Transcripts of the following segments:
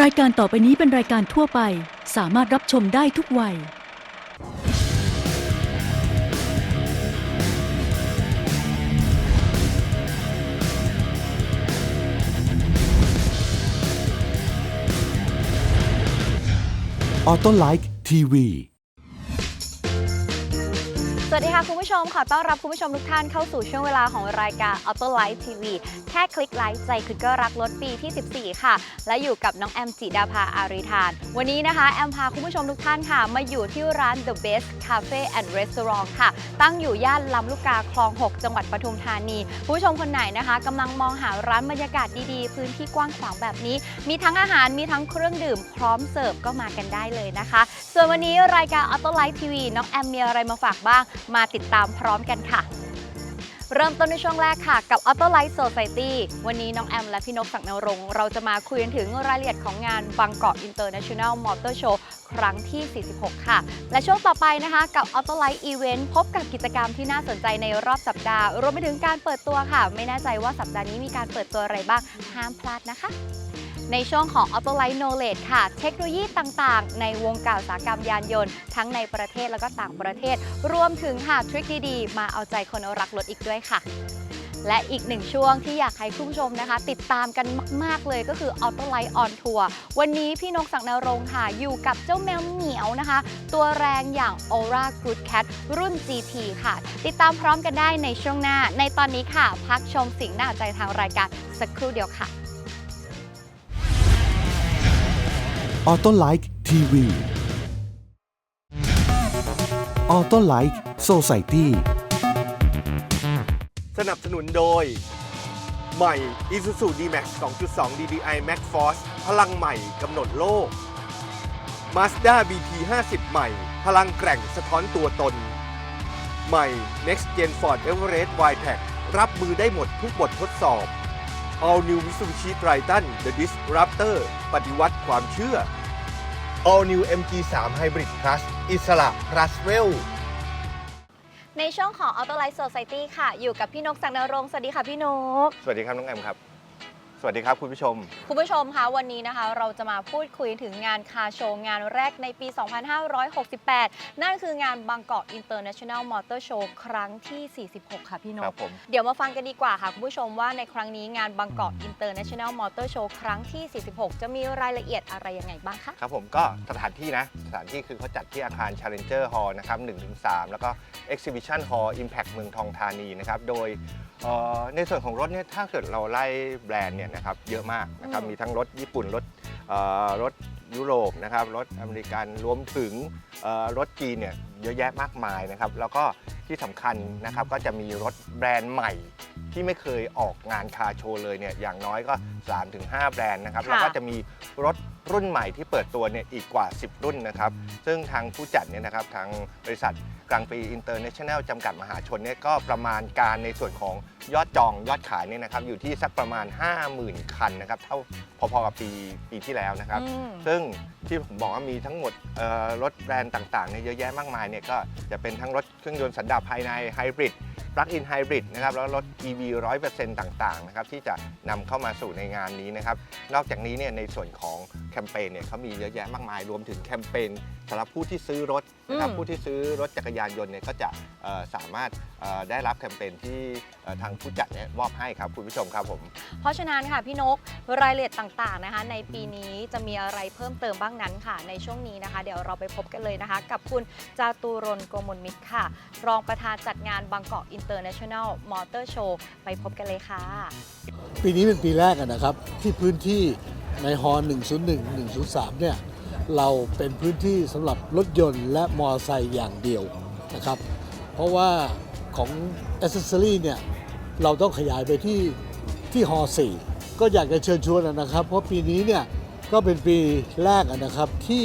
รายการต่อไปนี้เป็นรายการทั่วไป สามารถรับชมได้ทุกวัย ออโต้ไลค์ทีวี สวัสดีค่ะคุณผู้ชมขอต้อนรับคุณผู้ชมทุกท่านเข้าสู่ช่วงเวลาของรายการ Auto Life TV แค่คลิกไลค์ใจคุณก็รักรถปีที่ 14 ค่ะ และอยู่กับน้องแอมจิดาภาอาริธาน วันนี้นะคะ แอมพาคุณผู้ชมทุกท่านค่ะ มาอยู่ที่ร้าน The Best Cafe and Restaurant ค่ะ ตั้งอยู่ย่านลำลูกกาคลอง 6 จังหวัดปทุมธานีคุณผู้ชมคนไหนนะคะกำลังมองหาร้านบรรยากาศดีๆ พื้นที่กว้างขวางแบบนี้ มีทั้งอาหารมีทั้งเครื่องดื่มพร้อมเสิร์ฟก็มากันได้เลยนะคะ ส่วนวันนี้รายการ Auto Life TV น้องแอมมีอะไรมาฝากบ้างมาติดตามพร้อมกันค่ะ เริ่มต้นในช่วงแรกค่ะ กับ Auto Life Society วันนี้น้องแอมและพี่นกศักดิ์นรงค์เราจะมาคุยกันถึงรายละเอียดของงานบางกอก International Motor Show ครั้งที่ 46 ค่ะ และช่วงต่อไปนะคะกับ Auto Life Event พบกับกิจกรรมที่น่าสนใจในรอบสัปดาห์ รวมไปถึงการเปิดตัวค่ะ ไม่แน่ใจว่าสัปดาห์นี้มีการเปิดตัวอะไรบ้างห้ามพลาดนะคะ ในช่วงของ Auto Life Knowledge ค่ะ เทคโนโลยีต่างๆ ในวงการอุตสาหกรรมยานยนต์ ทั้งในประเทศแล้วก็ต่างประเทศ รวมถึงค่ะทริคดีๆ มาเอาใจคนรักรถอีกด้วยค่ะ และอีกหนึ่งช่วงที่อยากให้คุณผู้ชมนะคะ ติดตามกันมาก ๆ เลยก็คือ Auto Life on Tour วันนี้พี่นกศักดิ์นรงค์ค่ะ อยู่กับเจ้าแมวเหมียวนะคะ ตัวแรงอย่าง Aura Good Cat รุ่น GT ค่ะ ติดตามพร้อมกันได้ในช่วงหน้า ในตอนนี้ค่ะ พักชมสิ่งน่าใจทางรายการสักครู่เดียวค่ะ ออโต้ไลค์ทีวีออโต้ไลค์โซไซตี้สนับสนุนโดย ใหม่ Isuzu D-Max 2.2 DDI Max Force พลังใหม่กำหนดโลก Mazda BT 50ใหม่ พลังแกร่งสะท้อนตัวตน ใหม่ Next Gen Ford Everest Y-Pack รับมือได้หมดทุกบททดสอบ All New Mitsubishi Triton The Disruptor ปฏิวัติความเชื่อ All New MG3 Hybrid Plus อิสระ Plus Well ในช่วงของ Auto Life Society ค่ะ อยู่กับพี่นกศักดิ์นรงค์สวัสดีค่ะพี่นก สวัสดีครับน้องแอมครับ สวัสดีครับคุณผู้ชม คุณผู้ชมคะวันนี้นะคะเราจะมาพูดคุยถึงงานคาร์โชว์งานแรกในปี 2568 นั่นคืองานบางกอก International Motor Show ครั้งที่ 46 ค่ะพี่นครักบผมเดี๋ยวมาฟังกันดีกว่าค่ะคุณผู้ชมว่าในครั้งนี้งานบางกอก International Motor Show ครั้งที่ 46 จะมีรายละเอียดอะไรยังไงบ้างคะ ครับผมก็สถานที่นะ สถานที่คือเขาจัดที่อาคาร Challenger Hall นะครับ1-3 แล้วก็ Exhibition Hall Impact เมืองทองธานีนะครับโดยเอ่อ ในส่วนของรถเนี่ยถ้าเกิดเราไล่แบรนด์เนี่ยนะครับเยอะมากนะครับอืมมีทั้งรถญี่ปุ่นรถเอ่อรถยุโรปนะครับรถอเมริกันรวมถึงเอ่อรถจีนเนี่ยเยอะแยะมากมายนะครับ แล้วก็ที่สำคัญนะครับก็จะมีรถแบรนด์ใหม่ที่ไม่เคยออกงานคาร์โชว์เลยเนี่ยอย่างน้อยก็ 3-5 แบรนด์นะครับค่ะแล้วก็จะมีรถ รุ่นใหม่ที่เปิดตัวเนี่ยอีกกว่า 10 รุ่นนะครับ ซึ่งทางผู้จัดเนี่ยนะครับทางบริษัทกลางปีอินเตอร์เนชั่นแนลจำกัดมหาชนเนี่ยก็ประมาณการในส่วนของยอดจองยอดขายเนี่ยนะครับอยู่ที่สักประมาณ 50,000 คันนะครับเท่าพอๆกับปีปีที่แล้วนะครับ อืม ซึ่งที่ผมบอกว่ามีทั้งหมดเอ่อรถแบรนด์ต่างๆเนี่ยเยอะแยะมากมายเนี่ยก็จะเป็นทั้งรถเครื่องยนต์สันดาปภายในไฮบริด ปลั๊กอินไฮบริดนะครับแล้วรถ EV 100%ต่างๆนะครับที่จะนำเข้ามาสู่ในงานนี้นะครับ นอกจากนี้เนี่ยในส่วนของแคมเปญเนี่ยเขามีเยอะแยะมากมายรวมถึงแคมเปญสำหรับผู้ที่ซื้อรถนะครับอืมผู้ที่ซื้อรถจักรยานยนต์เนี่ยก็จะเอ่อสามารถเอ่อได้รับแคมเปญที่เอ่อทางผู้จัดเนี่ยมอบให้ครับคุณผู้ชมครับผม เพราะฉะนั้นค่ะพี่นกรายละเอียดต่างๆนะคะ ในปีนี้จะมีอะไรเพิ่มเติมบ้างนั้นค่ะ ในช่วงนี้นะคะ เดี๋ยวเราไปพบกันเลยนะคะ กับคุณจาตุรนต์โกมลมิตรค่ะ รองประธานจัดงานบางกอก International Motor Show ไปพบกันเลยค่ะ ปีนี้เป็นปีแรกนะครับ ที่พื้นที่ในฮอ101 103 เนี่ย เราเป็นพื้นที่สำหรับรถยนต์และมอเตอร์ไซค์อย่างเดียวนะครับ เพราะว่าของ a c c e s s o r y เนี่ย เราต้องขยายไปที่ที่ฮอ4ก็อยากจะเชิญชวนนะครับ เพราะปีนี้เนี่ยก็เป็นปีแรกนะครับที่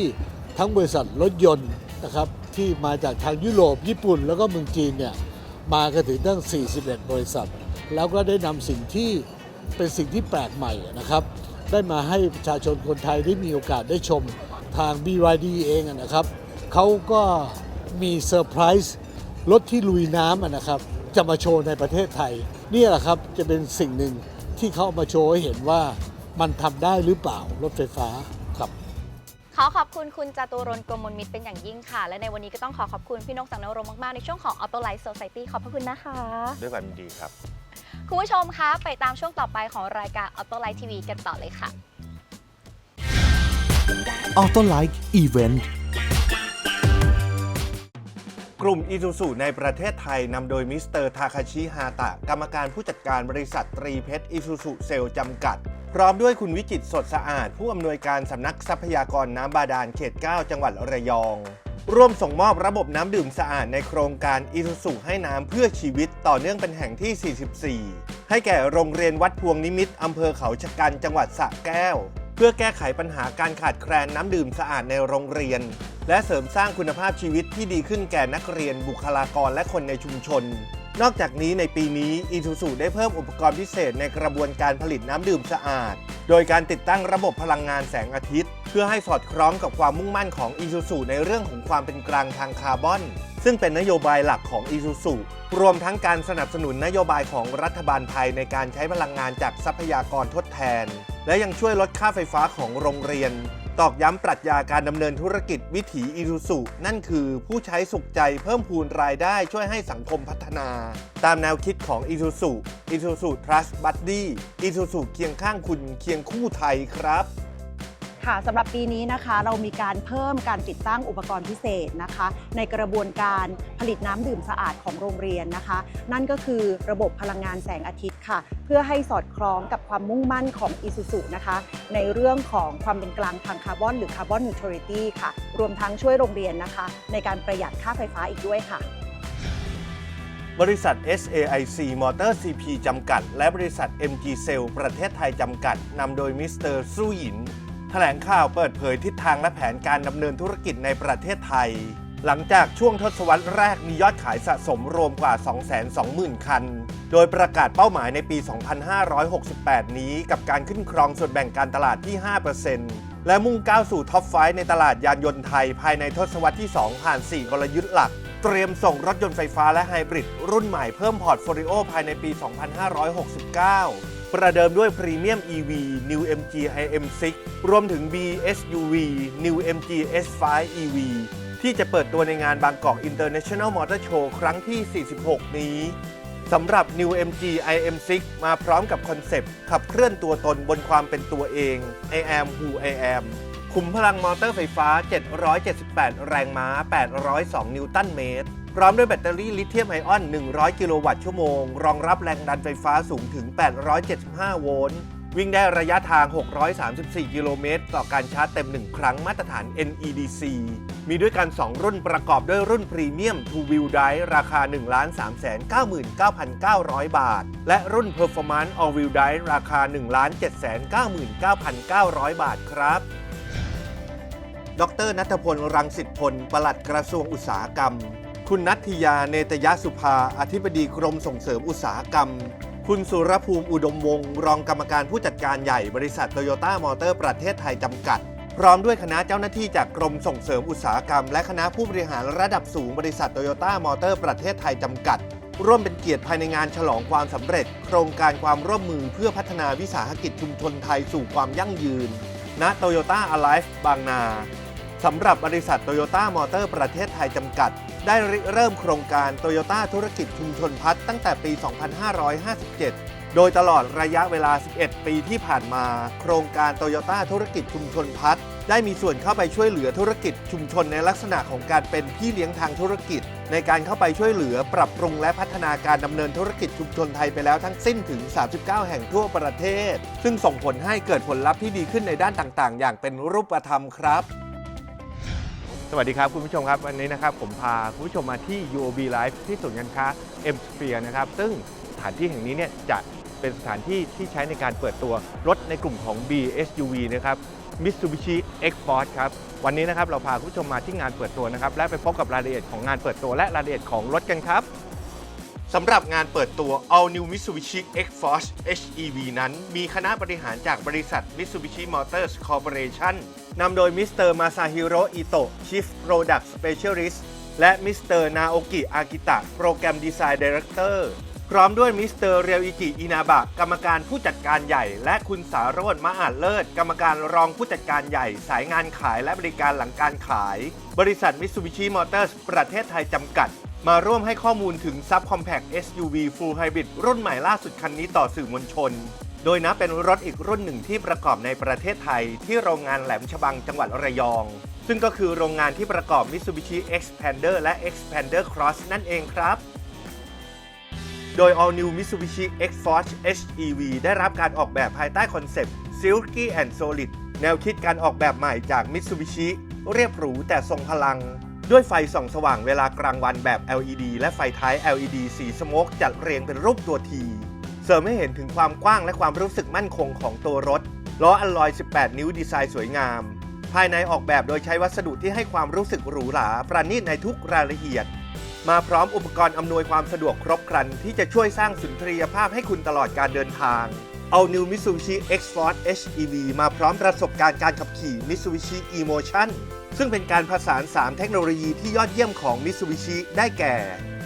ทั้งบริษัทรถยนต์นะครับที่มาจากทางยุโรปญี่ปุ่นแล้วก็เมืองจีนเนี่ย มากันถึงตั้ง 41 บริษัท แล้วก็ได้นำสิ่งที่เป็นสิ่งที่แปลกใหม่นะครับ ได้มาให้ประชาชนคนไทยได้มีโอกาสได้ชมทาง BYD เองนะครับ เขาก็มีเซอร์ไพรส์รถที่ลุยน้ำนะครับ จะมาโชว์ในประเทศไทย นี่แหละครับจะเป็นสิ่งหนึ่งที่เขามาโชว์ให้เห็นว่ามันทำได้หรือเปล่ารถไฟฟ้า ขอขอบคุณคุณจตุรนต์กมลมิตรเป็นอย่างยิ่งค่ะ และในวันนี้ก็ต้องขอขอบคุณพี่นกสังนรมมาก ๆ ในช่วงของ Auto Life Society ขอบพระคุณนะคะ ด้วยความยินดีครับ คุณผู้ชมคะไปตามช่วงต่อไปของรายการ Auto Life TV กันต่อเลยค่ะออโต้ไลค์อีเวนต์กลุ่มอีซูซูในประเทศไทยนำโดยมิสเตอร์ทาคาชิฮาตะ กรรมการผู้จัดการบริษัทตรีเพชรอีซูซูเซลจำกัด พร้อมด้วยคุณวิจิตสดสะอาด ผู้อำนวยการสำนักทรัพยากรน้ำบาดาลเขต 9 จังหวัดระยอง ร่วมส่งมอบระบบน้ำดื่มสะอาดในโครงการอีซูซูให้น้ำเพื่อชีวิตต่อเนื่องเป็นแห่งที่ 44 ให้แก่โรงเรียนวัดพวงนิมิตอำเภอเขาชะกันจังหวัดสระแก้ว เพื่อแก้ไขปัญหาการขาดแคลนน้ำดื่มสะอาดในโรงเรียน และเสริมสร้างคุณภาพชีวิตที่ดีขึ้นแก่นักเรียนบุคลากรและคนในชุมชน นอกจากนี้ในปีนี้อีทูซูได้เพิ่มอุปกรณ์พิเศษในกระบวนการผลิตน้ำดื่มสะอาด โดยการติดตั้งระบบพลังงานแสงอาทิตย์ เพื่อให้สอดคล้องกับความมุ่งมั่นของอีซูซูในเรื่องของความเป็นกลางทางคาร์บอน ซึ่งเป็นนโยบายหลักของอีซูซูรวมทั้งการสนับสนุนนโยบายของรัฐบาลไทยในการใช้พลังงานจากทรัพยากรทดแทน และยังช่วยลดค่าไฟฟ้าของโรงเรียน ตอกย้ำปรัชญาการดำเนินธุรกิจวิถีอิซุสนั่นคือผู้ใช้สุขใจเพิ่มพูนรายได้ช่วยให้สังคมพัฒนา ตามแนวคิดของอีซูซุอีซูซุ Trust Buddy อีซูซุเคียงข้างคุณเคียงคู่ไทยครับ ค่ะสำหรับปีนี้นะคะเรามีการเพิ่มการติดตั้งอุปกรณ์พิเศษนะคะ ในกระบวนการผลิตน้ำดื่มสะอาดของโรงเรียนนะคะ นั่นก็คือระบบพลังงานแสงอาทิตย์ค่ะ เพื่อให้สอดคล้องกับความมุ่งมั่นของ i s u z u นะคะ ในเรื่องของความเป็นกลางทางคาร์บอนหรือคาร์บอนนิวทรัลิตี้ค่ะ รวมทั้งช่วยโรงเรียนนะคะ ในการประหยัดค่าไฟฟ้าอีกด้วยค่ะบริษัท SAIC Motor CP จำกัด และบริษัท MG Cell ประเทศไทยจำกัด นำโดยมิสเตอร์สู้หยิน แถลงข่าวเปิดเผยทิศทางและแผนการดำเนินธุรกิจในประเทศไทย หลังจากช่วงทศวรรษแรกมียอดขายสะสมรวมกว่า 220,000 คัน โดยประกาศเป้าหมายในปี 2568 นี้กับการขึ้นครองส่วนแบ่งการตลาดที่ 5%และมุ่งก้าวสู่ท็อปไฟในตลาดยานยนต์ไทยภายในทศวรรษที่ 2 ผ่าน 4 กลยุทธ์หลัก เตรียมส่งรถยนต์ไฟฟ้าและไฮบริดรุ่นใหม่เพิ่มพอร์ตโฟลิโอภายในปี 2569 ประเดิมด้วยพรีเมียม EV New MG IM6 รวมถึง BSUV New MG S5 EV ที่จะเปิดตัวในงานบางกอก International Motor Show ครั้งที่ 46 นี้สำหรับ New MG IM6 มาพร้อมกับคอนเซปต์ขับเคลื่อนตัวตนบนความเป็นตัวเอง I am who I am ขุมพลังมอเตอร์ไฟฟ้า 778 แรงม้า 802 นิวตันเมตร พร้อมด้วยแบตเตอรี่ลิเธียมไอออน 100 กิโลวัตต์ชั่วโมง รองรับแรงดันไฟฟ้าสูงถึง 875 โวลต์ วิ่งได้ระยะทาง 634 กิโลเมตร ต่อการชาร์จเต็ม 1 ครั้งมาตรฐาน NEDC มีด้วยกัน 2 รุ่นประกอบด้วยรุ่นพรีเมียม Two Wheel Drive ราคา 1 3 9 9 9 0 0 บาท และรุ่น Performance All Wheel Drive ราคา 1 7 9 9 9 0 0 บาทครับดรนัทพล รังสิตพล ปลัดกระทรวงอุตสาหกรรม คุณนัทธิยาเนตยสุภา อธิบดีกรมส่งเสริมอุตสาหกรรม คุณสุรภูมิอุดมวงศ์รองกรรมการผู้จัดการใหญ่บริษัทโตโยต้ามอเตอร์ประเทศไทยจำกัด พร้อมด้วยคณะเจ้าหน้าที่จากกรมส่งเสริมอุตสาหกรรม และคณะผู้บริหารระดับสูงบริษัทโตโยต้ามอเตอร์ประเทศไทยจำกัด ร่วมเป็นเกียรติภายในงานฉลองความสำเร็จ โครงการความร่วมมือเพื่อพัฒนาวิสาหกิจชุมชนไทยสู่ความยั่งยืน ณโตโยต้าอ l i v e บางนา สำหรับบริษัทโตโยต้ามอเตอร์ประเทศไทยจำกัด ได้ริเริ่มโครงการโตโยต้าธุรกิจชุมชนพัฒน์ตั้งแต่ปี 2557 โดยตลอดระยะเวลา 11 ปีที่ผ่านมา โครงการโตโยต้าธุรกิจชุมชนพัฒน์ได้มีส่วนเข้าไปช่วยเหลือธุรกิจชุมชนในลักษณะของการเป็นพี่เลี้ยงทางธุรกิจ ในการเข้าไปช่วยเหลือปรับปรุงและพัฒนาการดำเนินธุรกิจชุมชนไทยไปแล้วทั้งสิ้นถึง 39 แห่งทั่วประเทศ ซึ่งส่งผลให้เกิดผลลัพธ์ที่ดีขึ้นในด้านต่างๆ อย่างเป็นรูปธรรมครับ สวัสดีครับคุณผู้ชมครับวันนี้นะครับผมพาคุณผู้ชมมาที่ UOB Live ที่ศูนย์การค้า M Sphere นะครับซึ่งสถานที่แห่งนี้เนี่ยจะเป็นสถานที่ที่ใช้ในการเปิดตัวรถในกลุ่มของ BSUV นะครับ Mitsubishi X-Force ครับวันนี้นะครับเราพาคุณผู้ชมมาที่งานเปิดตัวนะครับและไปพบกับรายละเอียดของงานเปิดตัวและรายละเอียดของรถกันครับสำหรับงานเปิดตัว All New Mitsubishi X-Force HEV นั้น มีคณะบริหารจากบริษัท Mitsubishi Motors Corporation นำโดยมิสเตอร์มาซาฮิโรอิโตะ Chief Product Specialist และมิสเตอร์นาโอกิอากิตะ Program Design Director พร้อมด้วยมิสเตอร์เรียวอิจิอินาบะกรรมการผู้จัดการใหญ่ และคุณสารวดมะอาจเลิศ กรรมการรองผู้จัดการใหญ่ สายงานขายและบริการหลังการขาย บริษัทมิตซูบิชิมอเตอร์สประเทศไทยจำกัด มาร่วมให้ข้อมูลถึงซับคอมแพ t SUV Full Hybrid รุ่นใหม่ล่าสุดคันนี้ต่อสื่อมวลชน โดยนับเป็นรถอีกรุ่นหนึ่งที่ประกอบในประเทศไทย ที่โรงงานแหลมฉบังจังหวัดระยอง ซึ่งก็คือโรงงานที่ประกอบ Mitsubishi Expander และ Expander Cross นั่นเองครับ โดย All New Mitsubishi X-Force HEV ได้รับการออกแบบภายใต้คอนเซปต์ Silky and Solid แนวคิดการออกแบบใหม่จาก Mitsubishi เรียบหรูแต่ทรงพลัง ด้วยไฟส่องสว่างเวลากลางวันแบบ LED และไฟท้าย LED สีสโมกจัดเรียงเป็นรูปตัวที เสริมให้เห็นถึงความกว้างและความรู้สึกมั่นคงของตัวรถ ล้ออัลลอย 18 นิ้วดีไซน์สวยงาม ภายในออกแบบโดยใช้วัสดุที่ให้ความรู้สึกหรูหราประณีตในทุกรายละเอียด มาพร้อมอุปกรณ์อำนวยความสะดวกครบครัน ที่จะช่วยสร้างสุนทรียภาพให้คุณตลอดการเดินทางเอา New Mitsubishi X-Force HEV มาพร้อมประสบการณ์การขับขี่ Mitsubishi Emotion ซึ่งเป็นการผสาน 3 เทคโนโลยีที่ยอดเยี่ยมของ Mitsubishi ได้แก่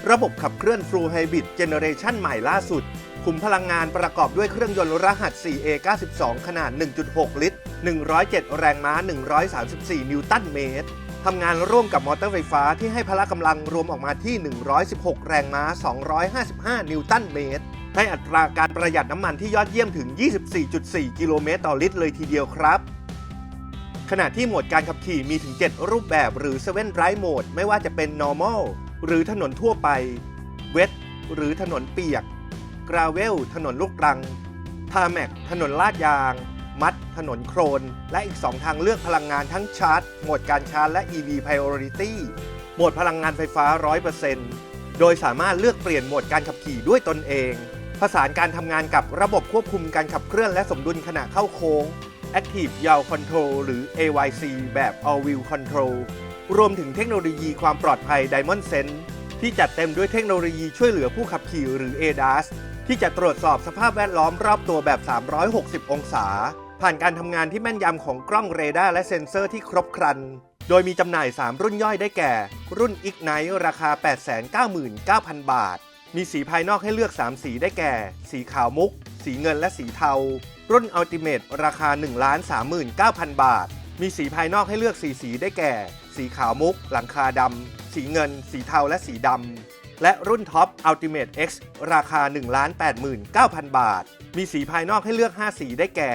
ระบบขับเคลื่อน Full Hybrid Generation ใหม่ล่าสุด ขุมพลังงานประกอบด้วยเครื่องยนต์รหัส 4A92 ขนาด 1.6 ลิตร 107 แรงม้า 134 นิวตันเมตร ทำงานร่วมกับมอเตอร์ไฟฟ้าที่ให้พละกำลังรวมออกมาที่ 116 แรงม้า 255 นิวตันเมตรให้อัตราการประหยัดน้ำมันที่ยอดเยี่ยมถึง 24.4 กิโลเมตรต่อลิตรเลยทีเดียวครับขณะที่โหมดการขับขี่มีถึง 7 รูปแบบหรือ7 Drive Mode ไม่ว่าจะเป็น Normal หรือถนนทั่วไป Wet หรือถนนเปียก Gravel ถนนลูกรัง Tarmac ถนนลาดยาง มัด ถนนโครน และอีก 2 ทางเลือกพลังงานทั้งชาร์จ โหมดการชาร์จและ EV Priority โหมดพลังงานไฟฟ้า 100%โดยสามารถเลือกเปลี่ยนโหมดการขับขี่ด้วยตนเอง ผสานการทำงานกับระบบควบคุมการขับเคลื่อนและสมดุลขณะเข้าโค้ง Active Yaw Control หรือ AYC แบบ All Wheel Control รวมถึงเทคโนโลยีความปลอดภัย Diamond Sense ที่จัดเต็มด้วยเทคโนโลยีช่วยเหลือผู้ขับขี่หรือ ADAS ที่จะตรวจสอบสภาพแวดล้อมรอบตัวแบบ 360 องศา ผ่านการทำงานที่แม่นยำของกล้องเรดาร์และเซ็นเซอร์ที่ครบครัน โดยมีจำหน่าย 3 รุ่นย่อยได้แก่ รุ่น Ignite ราคา 899,000 บาท มีสีภายนอกให้เลือก 3 สีได้แก่ สีขาวมุก สีเงินและสีเทา รุ่น Ultimate ราคา 1,39,000 บาท มีสีภายนอกให้เลือก 4 สีได้แก่ สีขาวมุก หลังคาดำสีเงิน สีเทาและสีดำ และรุ่นท็อป Ultimate X ราคา 1,89,000 บาท มีสีภายนอกให้เลือก 5 สีได้แก่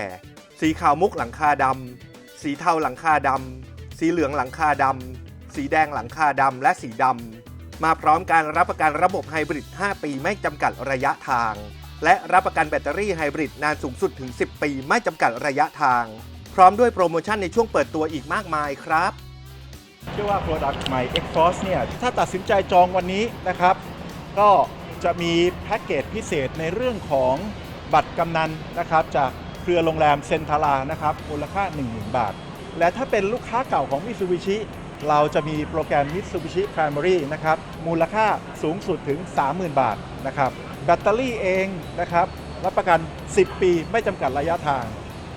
สีขาวมุกหลังคาดำ สีเทาหลังคาดำ สีเหลืองหลังคาดำ สีแดงหลังคาดำ และสีดำ มาพร้อมการรับประกันระบบไฮบริด 5 ปีไม่จำกัดระยะทาง และรับประกันแบตเตอรี่ไฮบริดนานสูงสุดถึง 10 ปีไม่จำกัดระยะทาง พร้อมด้วยโปรโมชั่นในช่วงเปิดตัวอีกมากมายครับ ชื่อว่า Product ใหม่ X-Force เนี่ยถ้าตัดสินใจจองวันนี้นะครับ ก็จะมีแพ็กเกจพิเศษในเรื่องของบัตรกำนันนะครับ จากเครือโรงแรมเซนทารานะครับมูลค่า 10,000 บาท และถ้าเป็นลูกค้าเก่าของ Mitsubishi เราจะมีโปรแกรม Mitsubishi Primary นะครับ มูลค่าสูงสุดถึง 30,000 บาทนะครับ แบตเตอรี่เองนะครับ รับประกัน 10 ปีไม่จำกัดระยะทาง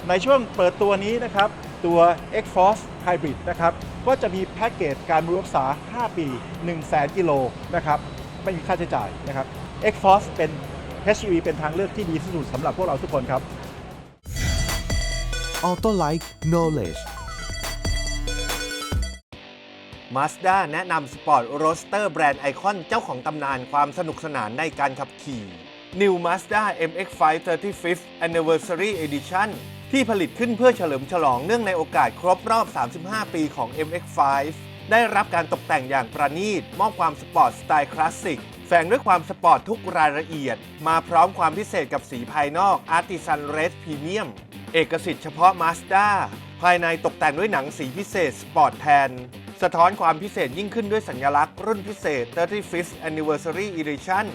ในช่วงเปิดตัวนี้นะครับ ตัว X-Force Hybrid นะครับก็จะมีแพ็กเกจการบำรุงรักษา 5 ปี1 0 0 0 0 0กิโลนะครับไม่มีค่าใช้จ่ายนะครับ X-Force เป็น HEV เป็นทางเลือกที่ดีที่สุดสำหรับพวกเราทุกคนครับ Auto Like Knowledge Mazda แนะนำ Sport Roadster แบรนด์ไอคอนเจ้าของตำนานความสนุกสนานในการขับขี่ New Mazda MX-5 35th Anniversary Edition ที่ผลิตขึ้นเพื่อเฉลิมฉลองเนื่องในโอกาสครบรอบ 35 ปีของ MX-5 ได้รับการตกแต่งอย่างประณีต มอบความสปอร์ตสไตล์คลาสสิกแฝงด้วยความสปอร์ตทุกรายละเอียด มาพร้อมความพิเศษกับสีภายนอก Artisan Red Premium เอกสิทธิ์เฉพาะ Mazda ภายในตกแต่งด้วยหนังสีพิเศษสปอร์ตแทน สะท้อนความพิเศษยิ่งขึ้นด้วยสัญลักษณ์รุ่นพิเศษ 35th Anniversary Edition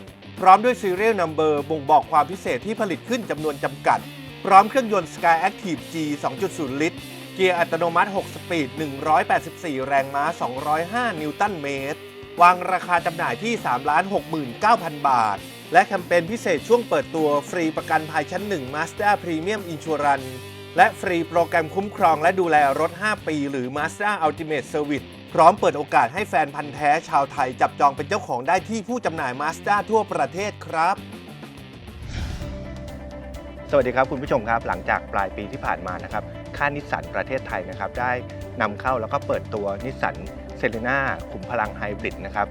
พร้อมด้วย Serial Number บ่งบอกความพิเศษที่ผลิตขึ้นจำนวนจำกัด พร้อมเครื่องยนต์ Sky Active G 2.0 ลิตร เกียร์อัตโนมัติ 6 สปีด 184 แรงม้า 205 นิวตันเมตร วางราคาจำหน่ายที่ 369,000 บาท และแคมเปญพิเศษช่วงเปิดตัวฟรีประกันภัยชั้น 1 Mazda Premium Insurance และฟรีโปรแกรมคุ้มครองและดูแลรถ 5 ปี หรือ Mazda Ultimate Service พร้อมเปิดโอกาสให้แฟนพันธ์แท้ชาวไทยจับจองเป็นเจ้าของได้ที่ผู้จำหน่าย Mazda ทั่วประเทศครับ สวัสดีครับคุณผู้ชมครับ หลังจากปลายปีที่ผ่านมานะครับค่ายนิสสันประเทศไทยนะครับได้นำเข้าแล้วก็เปิดตัวนิสสันเซเลน่าขุมพลังไฮบริดนะครับ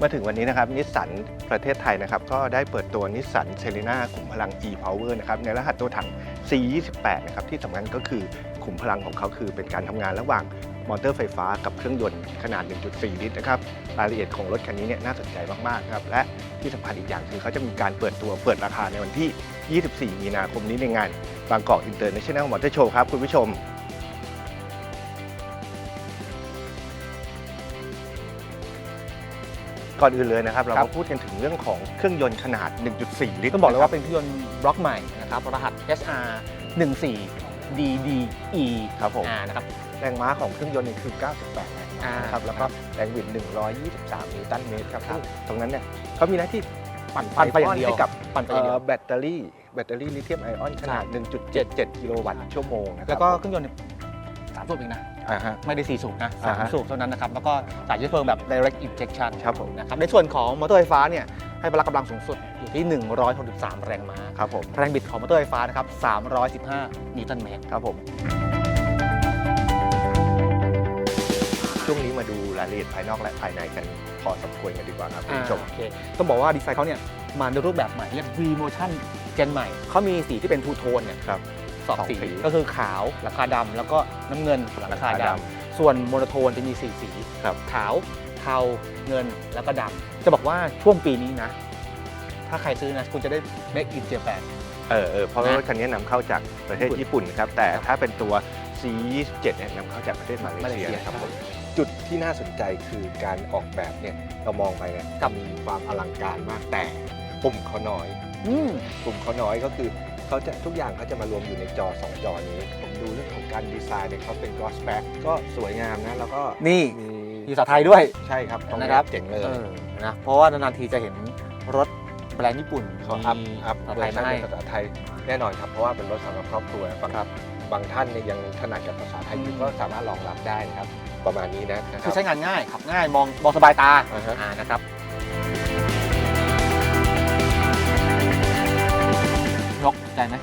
มาถึงวันนี้นะครับนิสสันประเทศไทยนะครับก็ได้เปิดตัวนิสสันเซเลน่าขุมพลัง e-power นะครับในรหัสตัวถัง C28 นะครับที่สำคัญก็คือขุมพลังของเขาคือเป็นการทำงานระหว่าง มอเตอร์ไฟฟ้ากับเครื่องยนต์ขนาด 1.4 ลิตรนะครับรายละเอียดของรถคันนี้เนี่ยน่าสนใจมากๆครับและที่สำคัญอีกอย่างคือเขาจะมีการเปิดตัวเปิดราคาในวันที่ 24 มีนาคมนี้ในงานบางกอกอินเตอร์เนชั่นแนลมอเตอร์โชว์ครับคุณผู้ชมก่อนอื่นเลยนะครับ เราครัมาบพูดกันถึงเรื่องของเครื่องยนต์ขนาด 1.4 ลิตรต้องบอกเลยว่าะคเป็นเครื่องยนต์บล็อกใหม่นะครับ รหัส HR 14 DDE ครับผม อ่านะครับ แรงม้าของเครื่องยนต์นี่คือ 98 แรงม้าอ่านะครับแล้วก็แรงบิด 123 นิวตันเมตรครับซึ่งตรงนั้นเนี่ยเขามีหน้าที่ปั่นปั่นไปอย่างเดียว ให้กับปั่นไปอย่างเดียว เอ่อแบตเตอรี่ แบตเตอรี่ลิเธียมไอออนขนาด 1.77 กิโลวัตต์ชั่วโมงนะครับแล้วก็เครื่องยนต์เนี่ยสามสูบเองนะ อ่าฮะ ไม่ได้สี่สูบนะสาอ่ามฮะ สูบเท่านั้นนะครับ แล้วก็สายเชื้อเพลิงแบบ direct injection ครับผม นะครับในส่วนของมอเตอร์ไฟฟ้าเนี่ย ให้พละกำลังสูงสุดอยู่ที่ 163 แรงม้าครับผมแรงบิดของมอเตอร์ไฟฟ้านะครับ 315 นิวตันเมตรครับผม ช่วงนี้มาดูรายละเอียดภายนอกและภายในกันพอสมควรกันดีกว่าครับคุณผู้ชม อ่าโอเคต้องบอกว่าดีไซน์เขาเนี่ยมาในรูปแบบใหม่ เรียก V Motion Gen ใหม่ เขามีสีที่เป็นทูโทนเนี่ยครับสองสองสีสีก็คือขาวราคาดำแล้วก็น้ำเงินราคาราคาดดำส่วนโมโนโทนจะมีสีสีครับ ขาว เทาเงินแล้วก็ดำจะบอกว่าช่วงปีนี้นะ ถ้าใครซื้อนะคุณจะได้ Make in Japan เออเออเพราะว่ารถคันนี้นำเข้าจากประเทศญี่ญี่ปุ่ปุ่นนนะครับ แต่ครับถ้าเป็นตัว C27 เนี่ยนำเข้าจากประเทศมาเลมาเลเซียเซียนะครับใช่ผมจุดที่น่าสนใจคือการออกแบบเนี่ยเรามองไปเนี่ยครับมีความอลังการมากแต่ปุ่มเขาน้อยอืมปุ่มเขาน้อยก็คือเขาจะทุกอย่างเขาจะมารวมอยู่ในจอ 2 จอนี้ ผมดูเรื่องของการดีไซน์เนี่ยเขาเป็น gloss back ก็สวยงามนะแล้วก็นี่ มีมีภาษาไทยด้วยใช่ครับตรงนะครับเจ๋งเลยเออนะเพราะว่านานๆทีจะเห็นรถแบรนด์ญี่ปุ่นเขาอัพมีอัพภาเวษาอไทยร์ชันให้ เป็นภาษาไทยแน่นอนครับ เพราะว่าเป็นรถสำหรับครอบครัวบางครับบางท่านเนี่ยยังถนัดกับภาษาไทยอยู่ก็สามารถรองรับได้นะครับ ประมาณนี้นะนะคคืรัอบ ใช้งานง่ายขับง่ายมองมองสบายตาอ่าฮะ อ่านะครับ ยกใจไหม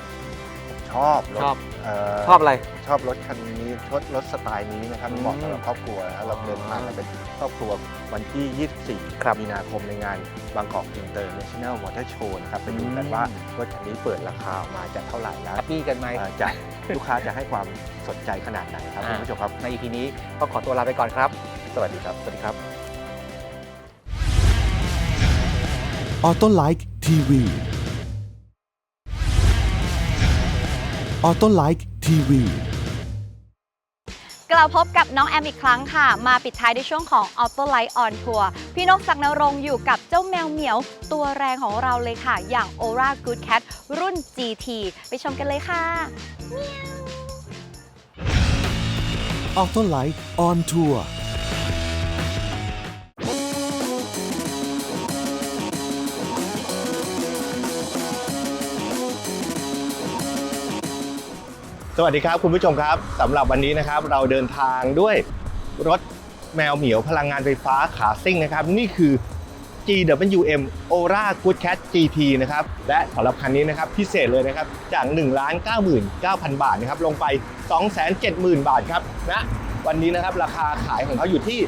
ชอบรถชอบเอ่อชอบอะไร ชอบรถคันนี้รถรถสไตล์นี้นะครับอืมเหมาะสำหรับครอบครัวนะครับเราเดินทางกันเป็นครอบครัววันที่24 มีนาคมในงานบางกอกอินเตอร์เนชั่นแนลมอเตอร์โชว์นะครับไปดูกันว่ารถคันนี้เปิดราคาออกมาจะเท่าไหร่แล้วแฮปปี้กันไหม เอ่อจะลูกค้าจะให้ความสนใจขนาดไหนครับคุณผู้ชมครับ ใน EP นี้ก็ขอตัวลาไปก่อนครับ สวัสดีครับ สวัสดีครับ Auto Like TV Auto Like TV กลับพบกับน้องแอมอีกครั้งค่ะ มาปิดท้ายในช่วงของ Auto Light on Tour พี่นกศักดิ์นรงค์อยู่กับเจ้าแมวเหมียว ตัวแรงของเราเลยค่ะ อย่าง Aura Good Cat รุ่น GT ไปชมกันเลยค่ะ Auto Like on Tour สวัสดีครับคุณผู้ชมครับสำหรับวันนี้นะครับ เราเดินทางด้วยรถแมวเหมียวพลังงานไฟฟ้าขาซิ่งนะครับ นี่คือ GWM Aura Good Cat GT นะครับ และสำหรับคันนี้นะครับพิเศษเลยนะครับ จาก 1 9 9 0 0 0 บาทนะครับ ลงไป 270,000 บาทครับนะวันนี้นะครับราคาขายของเขาอยู่ที่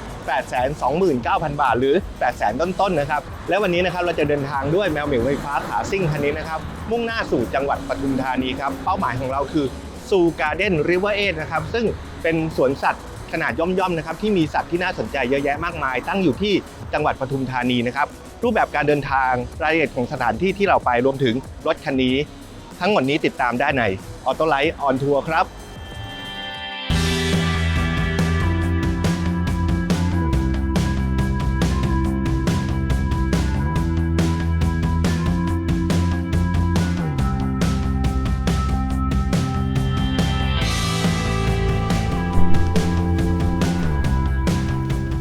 829,000 บาท หรือ 800,000 ต้นๆนะครับ และวันนี้นะครับเราจะเดินทางด้วยแมวเหมียวไฟฟ้าขาซิ่งคันนี้นะครับ มุ่งหน้าสู่จังหวัดปทุมธานีครับ เป้าหมายของเราคือ ซูการ์เด้นริเวอร์เอนะครับ ซึ่งเป็นสวนสัตว์ขนาดย่อมๆนะครับที่มีสัตว์ที่น่าสนใจเยอะแยะมากมาย ตั้งอยู่ที่จังหวัดปทุมธานีนะครับ รูปแบบการเดินทางรายละเอียดของสถานที่ที่เราไปรวมถึงรถคันนี้ ทั้งหมดนี้ติดตามได้ในออโตไลท์ออนทัวร์ครับ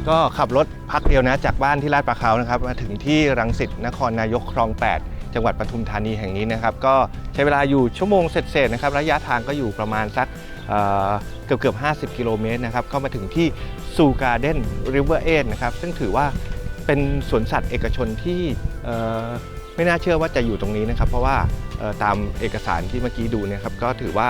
ก็ขับรถพักเดียวนะ จากบ้านที่ลาดปลาเขานะครับ มาถึงที่รังสิตนครนายกคลอง 8 จังหวัดปทุมธานีแห่งนี้นะครับ ก็ใช้เวลาอยู่ชั่วโมงเศษๆนะครับ ระยะทางก็อยู่ประมาณสักเเกือบเกือบ50 กิโลเมตรนะครับ ก็มาถึงที่ซูการ์เด้นริเวอร์เอนะครับ ซึ่งถือว่าเป็นสวนสัตว์เอกชนที่ ไม่น่าเชื่อว่าจะอยู่ตรงนี้นะครับ เพราะว่าตามเอกสารที่เมื่อกี้ดูเนะครับก็ถือว่า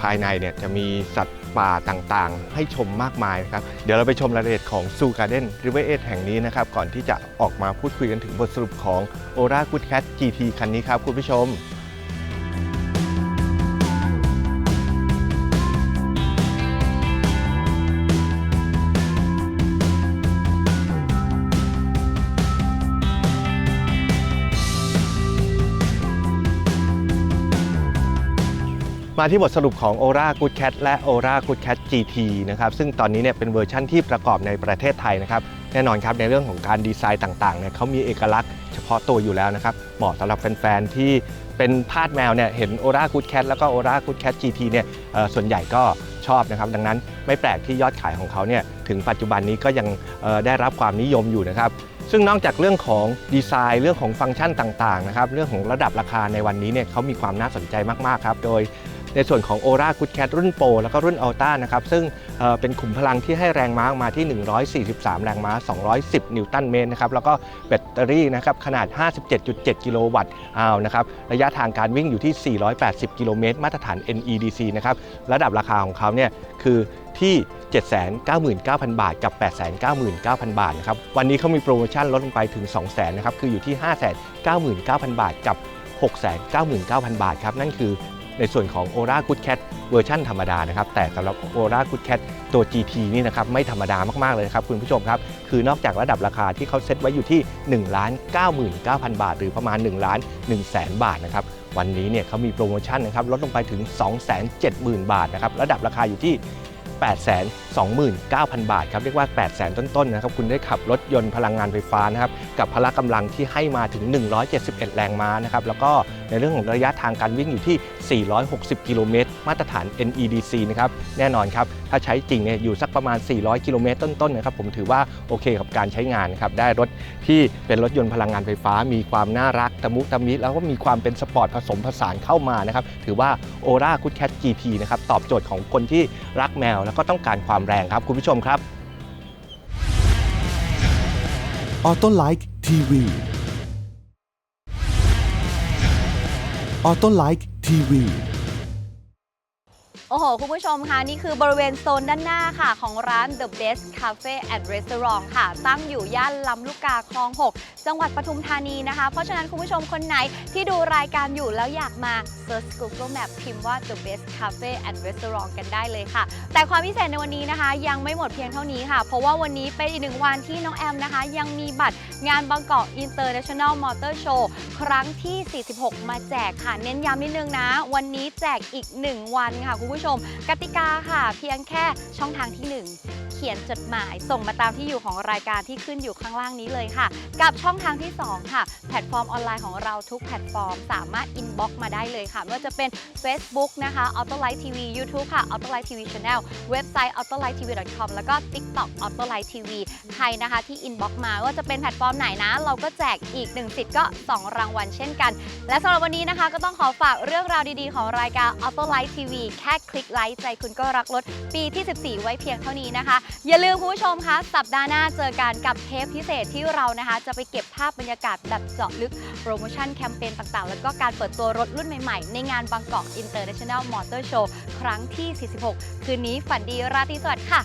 ภายในเนี่ยจะมีสัตว์ป่าต่างๆ ให้ชมมากมายนะครับเดี๋ยวเราไปชมรายละเอียดของซูการ์เด้นริเวอร์เอทแห่งนี้นะครับ ก่อนที่จะออกมาพูดคุยกันถึงบทสรุปของ o r a Good Cat GT คันนี้ครับคุณผู้ชม มาที่บทสรุปของ Ora Good Cat และ Ora Good Cat GT นะครับซึ่งตอนนี้เนี่ยเป็นเวอร์ชั่นที่ประกอบในประเทศไทยนะครับแน่นอนครับในเรื่องของการดีไซน์ต่างๆเนี่ยเขามีเอกลักษณ์เฉพาะตัวอยู่แล้วนะครับเหมาะสำหรับแฟนๆที่เป็นทาสแมวเนี่ยเห็น Ora Good Cat แล้วก็ Ora Good Cat GT เนี่ยเอ่อส่วนใหญ่ก็ชอบนะครับดังนั้นไม่แปลกที่ยอดขายของเขาเนี่ยถึงปัจจุบันนี้ก็ยังได้รับความนิยมอยู่นะครับซึ่งนอกจากเรื่องของดีไซน์เรื่องของฟังก์ชันต่างๆนะครับเรื่องของระดับราคาในวันนี้เนี่ยเขามีความน่าสนใจมากๆครับโดย ในส่วนของ Ora Good Cat รุ่นโปรแล้วก็รุ่น Ultra นะครับซึ่งเเป็นขุมพลังที่ให้แรงม้ามาที่ 143 แรงม้า 210 นิวตันเมตรนะครับแล้วก็แบตเตอรี่นะครับขนาด 57.7 กิโลวัตต์อาวนะครับระยะทางการวิ่งอยู่ที่ 480 กิโลเมตร มาตรฐาน NEDC นะครับระดับราคาของเขาเนี่ยคือที่ 799,000 บาท กับ 899,000 บาทนะครับ วันนี้เขามีโปรโมชั่นลดลงไปถึง 200,000นะครับ คืออยู่ที่ 599,000 บาท กับ 699,000 บาทครับ นั่นคือ ในส่วนของ Ora Good Cat เวอร์ชันธรรมดานะครับ แต่สำหรับ Ora Good Cat ตัว GT นี่นะครับไม่ธรรมดามากๆเลยนะครับคุณผู้ชมครับ คือนอกจากระดับราคาที่เขาเซ็ตไว้อยู่ที่ 1 99,000บาท หรือประมาณ1ล้าน1แสนบาทนะครับวันนี้เนี่ยเขามีโปรโมชั่นนะครับลดลงไปถึง 270,000 บาทนะครับระดับราคาอยู่ที่ 829,000 บาทครับเรียกว่า 800,000 ต้นๆนะครับคุณได้ขับรถยนต์พลังงานไฟฟ้านะครับกับพละกำลังที่ให้มาถึง 171 แรงม้านะครับแล้วก็ ในเรื่องของระยะทางการวิ่งอยู่ที่ 460 กิโลเมตร มาตรฐาน NEDC นะครับ แน่นอนครับ ถ้าใช้จริงเนี่ยอยู่สักประมาณ 400 กิโลเมตรต้นๆนะครับ ผมถือว่าโอเคกับการใช้งานนครับ ได้รถที่เป็นรถยนต์พลังงานไฟฟ้า มีความน่ารักตะมุตะมิ แล้วก็มีความเป็นสปอร์ตผสมผสานเข้ามานะครับ ถือว่า Ora Good Cat GT นะครับ ตอบโจทย์ของคนที่รักแมว แล้วก็ต้องการความแรงครับคุณผู้ชมครับ ออโต้ไลค์ทีวี ออโต้ไลค์ทีวี โอ้โห คุณผู้ชมคะนี่คือบริเวณโซนด้านหน้าค่ะ ของร้าน The Best Cafe and Restaurant ค่ะ ตั้งอยู่ย่านลำลูกกาคลอง 6 จังหวัดปทุมธานีนะคะ เพราะฉะนั้นคุณผู้ชมคนไหนที่ดูรายการอยู่แล้วอยากมา Search Google Map พิมพ์ว่า The Best Cafe and Restaurant กันได้เลยค่ะ แต่ความพิเศษในวันนี้นะคะ ยังไม่หมดเพียงเท่านี้ค่ะ เพราะว่าวันนี้เป็นอีกหนึ่งวันที่น้องแอมนะคะ ยังมีบัตรงานบางกอก International Motor Show ครั้งที่ 46 มาแจกค่ะ เน้นย้ำนิดนึงนะ วันนี้แจกอีก 1 วันค่ะคุณผู้ชมกติกาค่ะ เพียงแค่ช่องทางที่ 1 ขียนจดหมาย ส่งมาตามที่อยู่ของรายการที่ขึ้นอยู่ข้างล่างนี้เลยค่ะ กับช่องทางที่ 2 ค่ะ แพลตฟอร์มออนไลน์ของเราทุกแพลตฟอร์ม สามารถอินบ็อกมาได้เลยค่ะไม่ว่าจะเป็น Facebook นะคะ Autolite TV YouTube ค่ะ Autolite TV Channel เว็บไซต์ autolitetv.com แล้วก็ TikTok Autolite TV ใครนะคะที่อินบ็อกมาว่าจะเป็นแพลตฟอร์มไหนนะ เราก็แจกอีก1สิทธิ์ก็ 2 รางวัลเช่นกัน และสำหรับวันนี้นะคะก็ต้องขอฝากเรื่องราวดีๆ ของรายการ Autolite TV แค่คลิกไลค์ใจคุณก็รักรถปีที่ 14 ไว้เพียงเท่านี้นะคะอย่าลืมคุณผู้ชมคะ สัปดาห์หน้าเจอกันกับเทปพิเศษที่เรานะคะ จะไปเก็บภาพบรรยากาศแบบเจาะลึกโปรโมชั่นแคมเปญต่างๆ แล้วก็การเปิดตัวรถรุ่นใหม่ๆ ในงานบางกอกอินเตอร์เนชั่นแนลมอเตอร์โชว์ครั้งที่ 46 คืนนี้ฝันดีราตรีสวัสดิ์ค่ะ